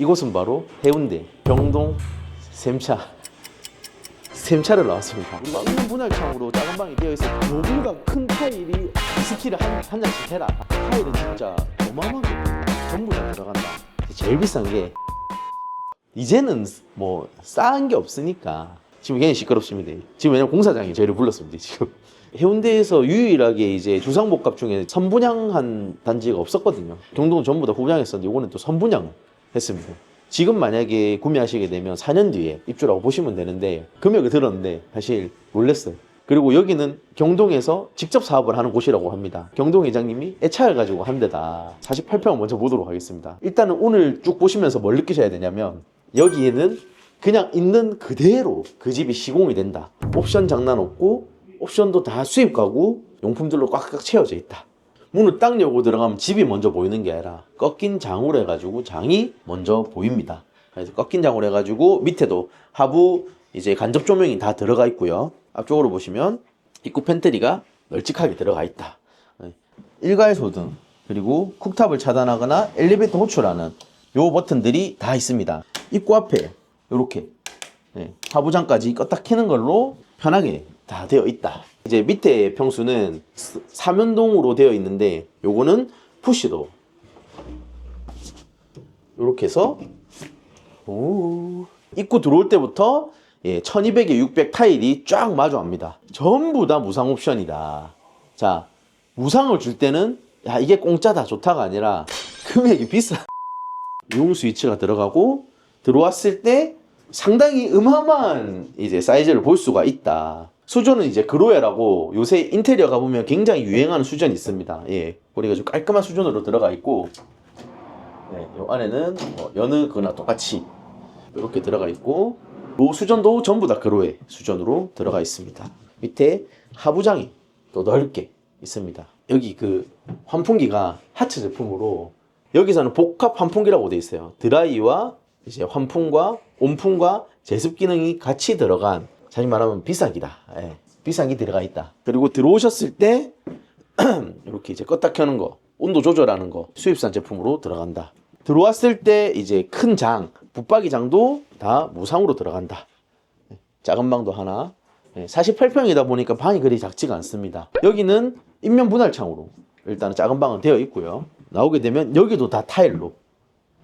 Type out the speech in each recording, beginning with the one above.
이곳은 바로 해운대 병동 샘차 샘차를 나왔습니다. 막는 분할창으로 작은 방이 되어 있어 저보다 큰 타일이 스키를 한, 한 장씩 해라. 타일은 진짜 어마어마하게 전부 다 들어간다. 제일 비싼 게 이제는 뭐 싸한 게 없으니까 지금 괜히 시끄럽습니다. 지금 왜냐면 공사장이 저희를 불렀습니다. 지금 해운대에서 유일하게 이제 주상복합 중에 선분양한 단지가 없었거든요. 경동은 전부 다 후분양했었는데 이거는 또 선분양 했습니다. 지금 만약에 구매하시게 되면 4년 뒤에 입주라고 보시면 되는데 금액을 들었는데 사실 놀랐어요. 그리고 여기는 경동에서 직접 사업을 하는 곳이라고 합니다. 경동 회장님이 애차를 가지고 한 데다 48평 먼저 보도록 하겠습니다. 일단은 오늘 쭉 보시면서 뭘 느끼셔야 되냐면 여기에는 그냥 있는 그대로 그 집이 시공이 된다. 옵션 장난 없고 옵션도 다 수입 가구 용품들로 꽉꽉 채워져 있다. 문을 딱 열고 들어가면 집이 먼저 보이는 게 아니라 꺾인 장으로 해가지고 장이 먼저 보입니다. 그래서 꺾인 장으로 해가지고 밑에도 하부 이제 간접 조명이 다 들어가 있고요. 앞쪽으로 보시면 입구 팬트리가 널찍하게 들어가 있다. 네. 일괄 소등 그리고 쿡탑을 차단하거나 엘리베이터 호출하는 요 버튼들이 다 있습니다. 입구 앞에 이렇게 네, 하부장까지 껐다 켜는 걸로 편하게 다 되어 있다. 이제 밑에 평수는 스- 사면동으로 되어 있는데 요거는 푸시로 이렇게 해서 오 입구 들어올 때부터 예, 1200에 600 타일이 쫙 마주합니다. 전부 다 무상 옵션이다. 자, 무상을 줄 때는 야 이게 공짜다 좋다가 아니라 금액이 비싸. 용 스위치가 들어가고 들어왔을 때 상당히 어마어마한 이제 사이즈를 볼 수가 있다. 수조는 이제 그로에라고 요새 인테리어 가보면 굉장히 유행하는 수전이 있습니다. 예. 우리가 좀 깔끔한 수전으로 들어가 있고, 네, 요 안에는 뭐 여느 거나 똑같이 이렇게 들어가 있고, 요 수전도 전부 다 그로에 수전으로 들어가 있습니다. 밑에 하부장이 또 넓게 있습니다. 여기 그 환풍기가 하체 제품으로 여기서는 복합 환풍기라고 돼 있어요. 드라이와 이제 환풍과 온풍과 제습 기능이 같이 들어간 자기 말하면 비싸기다. 예, 비싼 게 들어가 있다. 그리고 들어오셨을 때 이렇게 이제 껐다 켜는 거, 온도 조절하는 거 수입산 제품으로 들어간다. 들어왔을 때 이제 큰 장, 붙박이 장도 다 무상으로 들어간다. 예, 작은 방도 하나. 48평이다 보니까 방이 그리 작지가 않습니다. 여기는 인면 분할창으로 일단은 작은 방은 되어 있고요. 나오게 되면 여기도 다 타일로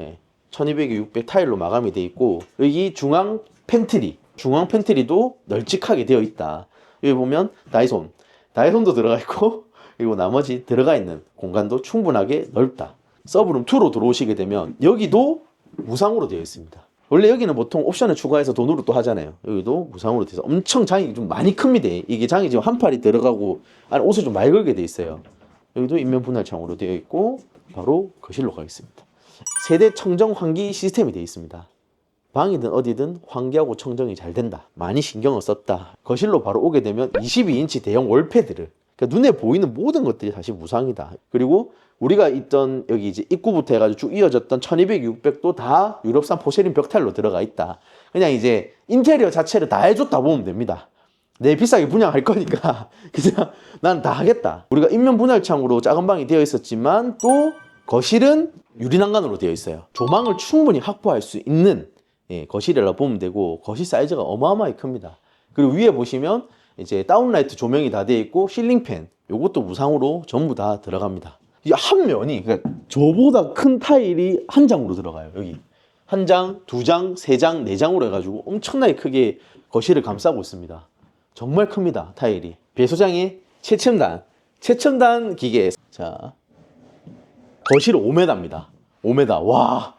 예, 1200에 600 타일로 마감이 되어 있고 여기 중앙 팬트리 중앙 팬트리도 널찍하게 되어 있다. 여기 보면 다이손 다이손도 들어가 있고 그리고 나머지 들어가 있는 공간도 충분하게 넓다. 서브룸 2로 들어오시게 되면 여기도 무상으로 되어 있습니다. 원래 여기는 보통 옵션을 추가해서 돈으로 또 하잖아요. 여기도 무상으로 돼서 엄청 장이 좀 많이 큽니다. 이게 장이 지금 한 팔이 들어가고 안에 옷을 좀 많이 걸게 돼 있어요. 여기도 인면 분할 창으로 되어 있고 바로 거실로 가겠습니다. 세대 청정 환기 시스템이 되어 있습니다. 방이든 어디든 환기하고 청정이 잘 된다. 많이 신경을 썼다. 거실로 바로 오게 되면 22인치 대형 월패드를 그러니까 눈에 보이는 모든 것들이 사실 무상이다. 그리고 우리가 있던 여기 이제 입구부터 해가지고 쭉 이어졌던 1200, 600도 다 유럽산 포세린 벽탈로 들어가 있다. 그냥 이제 인테리어 자체를 다 해줬다 보면 됩니다. 내 비싸게 분양할 거니까 그냥 난 다 하겠다. 우리가 인면 분할창으로 작은 방이 되어 있었지만 또 거실은 유리난간으로 되어 있어요. 조망을 충분히 확보할 수 있는 예, 거실이라 보면 되고 거실 사이즈가 어마어마하게 큽니다. 그리고 위에 보시면 이제 다운라이트 조명이 다 되어 있고 실링팬 요것도 무상으로 전부 다 들어갑니다. 이 한 면이 그러니까 저보다 큰 타일이 한 장으로 들어가요. 여기 한 장, 두 장, 세 장, 네 장으로 해가지고 엄청나게 크게 거실을 감싸고 있습니다. 정말 큽니다. 타일이 배소장의 최첨단 최첨단 기계 자 거실 5m입니다. 5m 와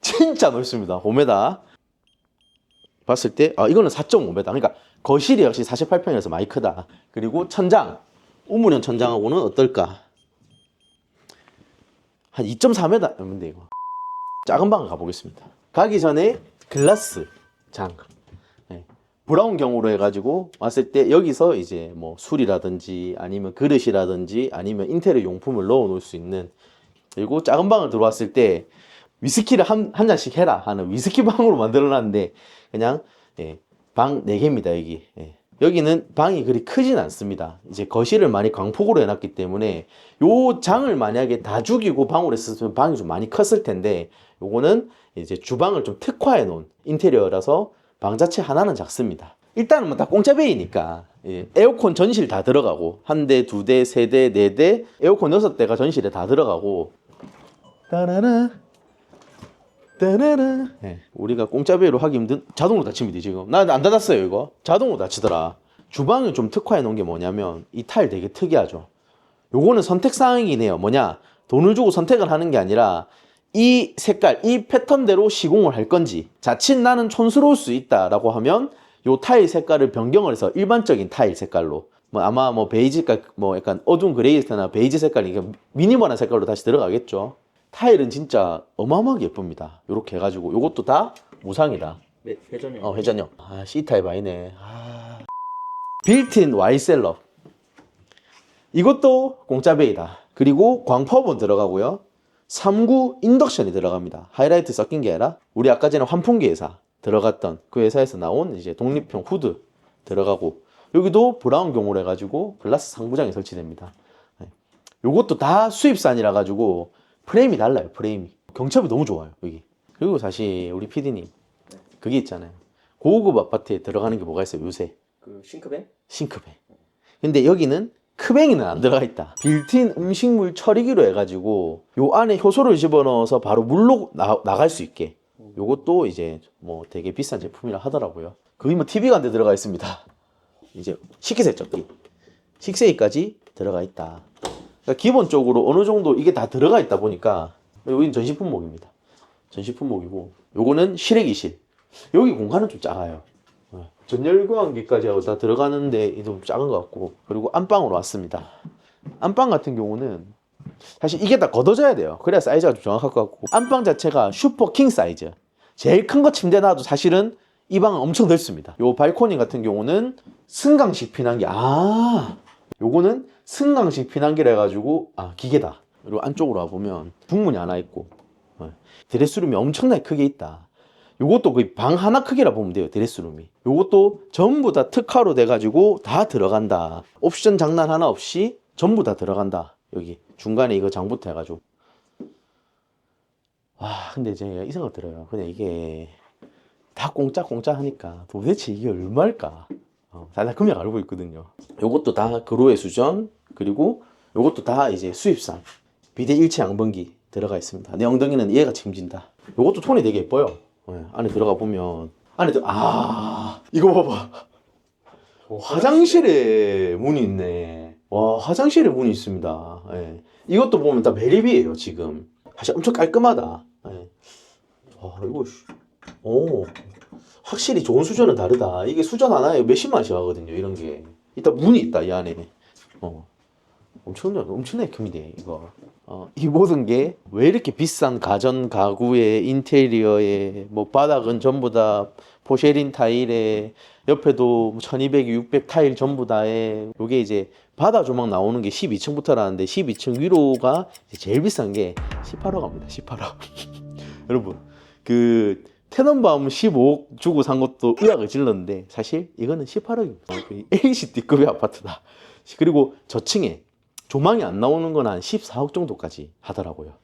진짜 넓습니다. 5m 봤을 때 아 이거는 4.5m 그러니까 거실이 역시 48평이라서 많이 크다. 그리고 천장 우물형 천장하고는 어떨까? 한 2.4m면 돼 이거. 작은 방을 가보겠습니다. 가기 전에 글라스 장. 네. 브라운 경우로 해가지고 왔을 때 여기서 이제 뭐 술이라든지 아니면 그릇이라든지 아니면 인테리어 용품을 넣어 놓을 수 있는 그리고 작은 방을 들어왔을 때 위스키를 한, 한 잔씩 해라 하는 위스키 방으로 만들어 놨는데 그냥 예, 방 4개입니다 여기. 예. 여기는 방이 그리 크진 않습니다. 이제 거실을 많이 광폭으로 해놨기 때문에 요 장을 만약에 다 죽이고 방으로 했으면 방이 좀 많이 컸을 텐데 요거는 이제 주방을 좀 특화해 놓은 인테리어라서 방 자체 하나는 작습니다. 일단은 뭐 다 공짜 베이니까 예, 에어컨 전실 다 들어가고 한 대, 두 대, 세 대, 네 대, 에어컨 여섯 대가 전실에 다 들어가고. 따라라 따라라 예, 우리가 공짜 베이로 하기 힘든 자동으로 닫힙니다 지금 나안 닫았어요 이거 자동으로 닫히더라 주방을 좀 특화해 놓은 게 뭐냐면 이 타일 되게 특이하죠 요거는 선택 사항이긴 해요. 뭐냐? 돈을 주고 선택을 하는 게 아니라 이 색깔, 이 패턴대로 시공을 할 건지 자칫 나는 촌스러울 수 있다라고 하면 요 타일 색깔을 변경을 해서 일반적인 타일 색깔로 뭐 아마 뭐 베이지가 뭐 약간 어두운 그레이스나 베이지 색깔이 미니멀한 색깔로 다시 들어가겠죠. 타일은 진짜 어마어마하게 예쁩니다. 요렇게 해가지고 요것도 다 무상이다. 네, 회전형. 어, 회전형. 아, C타입 아니네. 아. 빌트인 와이셀러. 이것도 공짜 베이다. 그리고 광퍼번 들어가고요. 3구 인덕션이 들어갑니다. 하이라이트 섞인 게 아니라 우리 아까 전에 환풍기 회사 들어갔던 그 회사에서 나온 이제 독립형 후드 들어가고 여기도 브라운 경우로 해가지고 글라스 상부장이 설치됩니다. 네. 요것도 다 수입산이라 가지고 프레임이 달라요. 프레임이 경첩이 너무 좋아요. 여기 그리고 사실 우리 PD님 그게 있잖아요. 고급 아파트에 들어가는 게 뭐가 있어요, 요새? 그 싱크뱅? 싱크뱅. 근데 여기는 크뱅이는 안 들어가 있다. 빌트인 음식물 처리기로 해가지고 요 안에 효소를 집어넣어서 바로 물로 나, 나갈 수 있게. 요것도 이제 뭐 되게 비싼 제품이라 하더라고요. 거의 뭐 TV가 안돼 들어가 있습니다. 이제 식기세척기. 식세기까지 들어가 있다. 그러니까 기본적으로 어느 정도 이게 다 들어가 있다 보니까 여기는 전시 품목입니다. 전시 품목이고 요거는 실외기실. 여기 공간은 좀 작아요. 어, 전열교환기까지 하고 다 들어가는데 이좀 작은 것 같고 그리고 안방으로 왔습니다. 안방 같은 경우는 사실 이게 다 걷어져야 돼요. 그래야 사이즈가 좀 정확할 것 같고 안방 자체가 슈퍼 킹 사이즈. 제일 큰 거 침대 놔도 사실은 이 방은 엄청 넓습니다. 요 발코니 같은 경우는 승강식 피난기. 아, 요거는 승강식 피난기라 해가지고 아 기계다. 그리고 안쪽으로 와보면 북문이 하나 있고 어, 드레스룸이 엄청나게 크게 있다. 요것도 거의 방 하나 크기라 보면 돼요 드레스룸이. 요것도 전부 다 특화로 돼가지고 다 들어간다. 옵션 장난 하나 없이 전부 다 들어간다. 여기 중간에 이거 장부터 해가지고. 아 근데 제가 이 생각 들어요. 그냥 이게 다 공짜 공짜 하니까 도대체 이게 얼마일까 어, 다들 금액 알고 있거든요. 요것도 다 그로의 수전 그리고 요것도 다 이제 수입산 비대 일체 양번기 들어가 있습니다. 내 엉덩이는 얘가 책임진다. 요것도 톤이 되게 예뻐요. 예, 안에 들어가 보면. 안에 들- 아 이거 봐봐. 화장실에 문이 있네. 와 화장실에 문이 있습니다. 예. 이것도 보면 다 매립이에요 지금. 사실 엄청 깔끔하다. 예. 와 이거 씨. 오 확실히 좋은 수전은 다르다. 이게 수전 하나에 몇십만 원씩 하거든요 이런 게. 일단 문이 있다 이 안에. 어. 엄청나 엄청나게 큽니다 이거. 어, 이 모든 게 왜 이렇게 비싼 가전 가구의 인테리어에 뭐 바닥은 전부 다 포쉐린 타일에 옆에도 1200, 600 타일 전부 다에. 요게 이제 바다 조망 나오는 게 12층부터라는데 12층 위로가 제일 비싼 게 18억 갑니다. 18억. 여러분 그 테넌바움 15억 주고 산 것도 의학을 질렀는데 사실 이거는 18억입니다. LCD급의 아파트다. 그리고 저층에 조망이 안 나오는 건 한 14억 정도까지 하더라고요.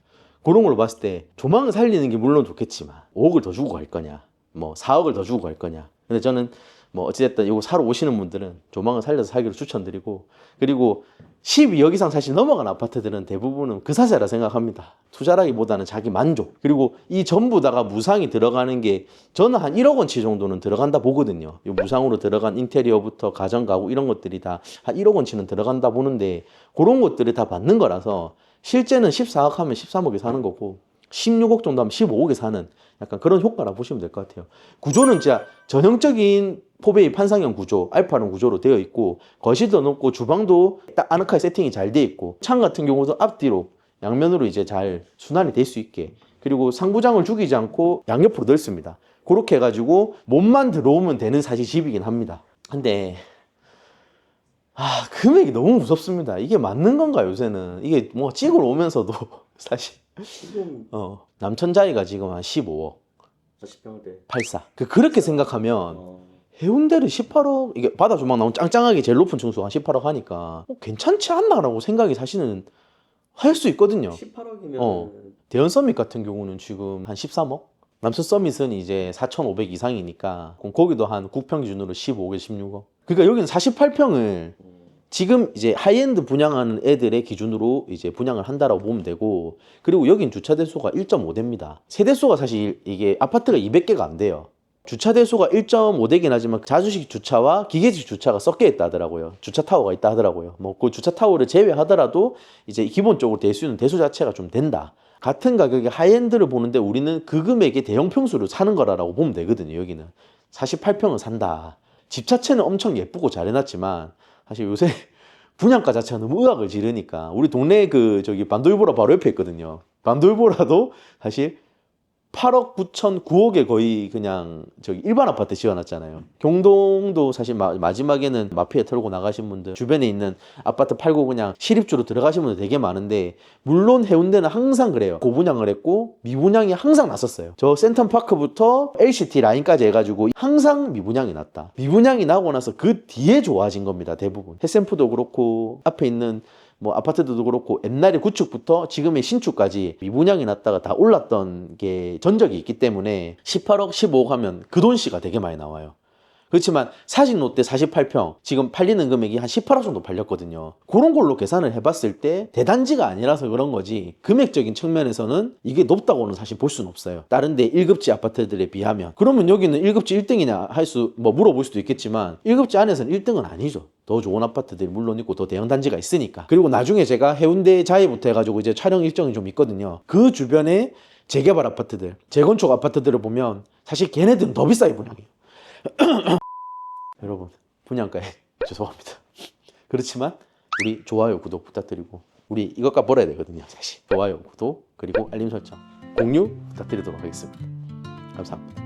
그런 걸로 봤을 때 조망을 살리는 게 물론 좋겠지만 5억을 더 주고 갈 거냐, 뭐 4억을 더 주고 갈 거냐. 근데 저는 뭐 어찌됐든 이거 사러 오시는 분들은 조망을 살려서 살기로 추천드리고 그리고 12억 이상 사실 넘어간 아파트들은 대부분은 그 사세라 생각합니다. 투자라기보다는 자기 만족. 그리고 이 전부 다가 무상이 들어가는 게 저는 한 1억 원치 정도는 들어간다 보거든요. 이 무상으로 들어간 인테리어부터 가전 가구 이런 것들이 다 한 1억 원치는 들어간다 보는데 그런 것들이 다 받는 거라서 실제는 14억 하면 13억에 사는 거고 16억 정도 하면 15억에 사는 약간 그런 효과라 보시면 될 것 같아요. 구조는 진짜 전형적인 포베이 판상형 구조, 알파룸 구조로 되어 있고 거실도 높고 주방도 딱 아늑하게 세팅이 잘 되어 있고 창 같은 경우도 앞뒤로 양면으로 이제 잘 순환이 될 수 있게 그리고 상부장을 죽이지 않고 양옆으로 넓습니다. 그렇게 해가지고 몸만 들어오면 되는 사실 집이긴 합니다. 근데 아 금액이 너무 무섭습니다. 이게 맞는 건가 요새는 이게 뭐 찍으러 오면서도 사실 지금 어 남천자이가 지금 한 15억 40평대. 84. 그 그렇게 생각하면 어, 해운대를 18억 이게 바다 조망 나온 짱짱하게 제일 높은 층수 한 18억 하니까 어, 괜찮지 않나라고 생각이 사실은 할 수 있거든요. 18억이면 어. 대연 서밋 같은 경우는 지금 한 13억? 남천 서밋은 이제 4,500 이상이니까 그럼 거기도 한 9평 기준으로 15개, 16억. 그러니까 여기는 48평을 지금 이제 하이엔드 분양하는 애들의 기준으로 이제 분양을 한다라고 보면 되고 그리고 여긴 주차 대수가 1.5대입니다. 세대수가 사실 이게 아파트가 200개가 안 돼요. 주차 대수가 1.5대긴 하지만 자주식 주차와 기계식 주차가 섞여 있다 하더라고요. 주차 타워가 있다 하더라고요. 뭐 그 주차 타워를 제외하더라도 이제 기본적으로 대수는 대수 자체가 좀 된다. 같은 가격의 하이엔드를 보는데 우리는 그 금액의 대형 평수를 사는 거라고 보면 되거든요. 여기는 48평을 산다. 집 자체는 엄청 예쁘고 잘 해놨지만 사실 요새 분양가 자체가 너무 의악을 지르니까 우리 동네 그 저기 반도일보라 바로 옆에 있거든요. 반도일보라도 사실 8억 9천 9억에 거의 그냥 저기 일반 아파트 지어놨잖아요. 경동도 사실 마, 지막에는 마피아 털고 나가신 분들 주변에 있는 아파트 팔고 그냥 시립주로 들어가신 분들 되게 많은데 물론 해운대는 항상 그래요. 고분양을 했고 미분양이 항상 났었어요. 저 센텀파크부터 LCT 라인까지 해가지고 항상 미분양이 났다. 미분양이 나고 나서 그 뒤에 좋아진 겁니다. 대부분. 해샘프도 그렇고 앞에 있는 뭐 아파트들도 그렇고 옛날에 구축부터 지금의 신축까지 미분양이 났다가 다 올랐던 게 전적이 있기 때문에 18억, 15억 하면 그 돈씨가 되게 많이 나와요. 그렇지만 사직 롯데 48평 지금 팔리는 금액이 한 18억 정도 팔렸거든요. 그런 걸로 계산을 해봤을 때 대단지가 아니라서 그런 거지 금액적인 측면에서는 이게 높다고는 사실 볼 수는 없어요. 다른데 1급지 아파트들에 비하면 그러면 여기는 1급지 1등이냐 할 수 뭐 물어볼 수도 있겠지만 1급지 안에서는 1등은 아니죠. 더 좋은 아파트들이 물론 있고 더 대형 단지가 있으니까. 그리고 나중에 제가 해운대 자이부터 해가지고 이제 촬영 일정이 좀 있거든요. 그 주변에 재개발 아파트들, 재건축 아파트들을 보면 사실 걔네들은 더 비싸게 분양해요. 여러분 분양가에 죄송합니다. 그렇지만 우리 좋아요 구독 부탁드리고 우리 이것과 벌어야 되거든요 사실 좋아요 구독 그리고 알림 설정 공유 부탁드리도록 하겠습니다. 감사합니다.